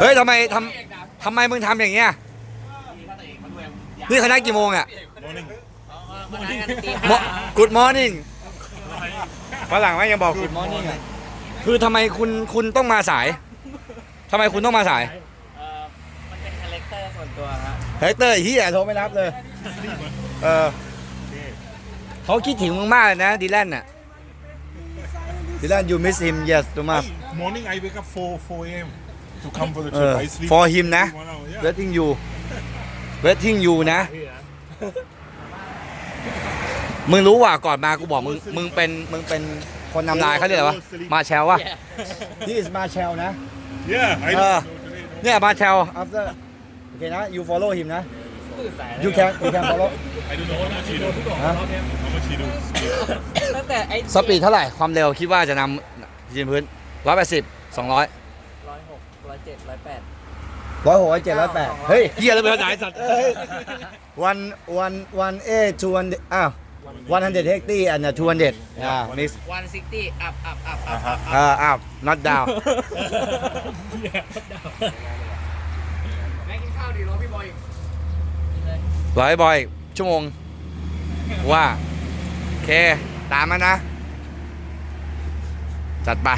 เฮ้ยทำไมทำทำไมมึงทำอย่างเงี้ย นี่คณะกี่โมงอะ Good morning ฝรั่งไม่ยังบอก Good morning อะคือทำไมคุณคุณต้องมาสายทำไมคุณต้องมาสายเอ่อมันเป็นคาแรคเตอร์ส่วนตัวฮะเฮ้ยเตอร์ที่โทรไม่รับเลย เออเขาคิดถึงมึงมากเลยนะดีแลนน่ะดีแลน you miss him yes too much Morning, I wake up 4 4 a.m. to come for the เอ trip. อ I sleep for him นะ one hour, yeah. waiting you waiting you นะ มึงรู้ว่าก่อนมากูบอกมึง มึงเป็น มึงเป็นคนนำลายเขาเรียกอะไรวะ มาแชลวะนี่ is มาแชลนะ Yeah, I Uh, know. today, no. เนี่ยมาแชล after โอเคนะ you follow him นะ you can you can follow I don't know how much he do. ฮะ How much he do? ตั้งแต่ไอ้สปีดเท่าไหร่ ความเร็วคิดว่าจะนำยืนพื้นร้อยแปดสิบสองร้อยร้อยหก ร้อยเจ็ดร้อยแปด ร้อยหกร้อยเจ็ดร้อยแปดเฮ้ย เฮียแล้วเป็นภาษาไอ้สัตว์ วันวันวันเอทูวันอ้าววันฮันเดดเฮกตี้อันน่ะทูฮันเดดอ่ามิสวันซิตี้อัพอัพอัพอัพ Uh-huh. อ่าอ้าว not down แม่กินข้าวดีรอพี่บอยอีกร้อยบอย ชั่วโมง ว่า โอเค ตามมานะ จัดไป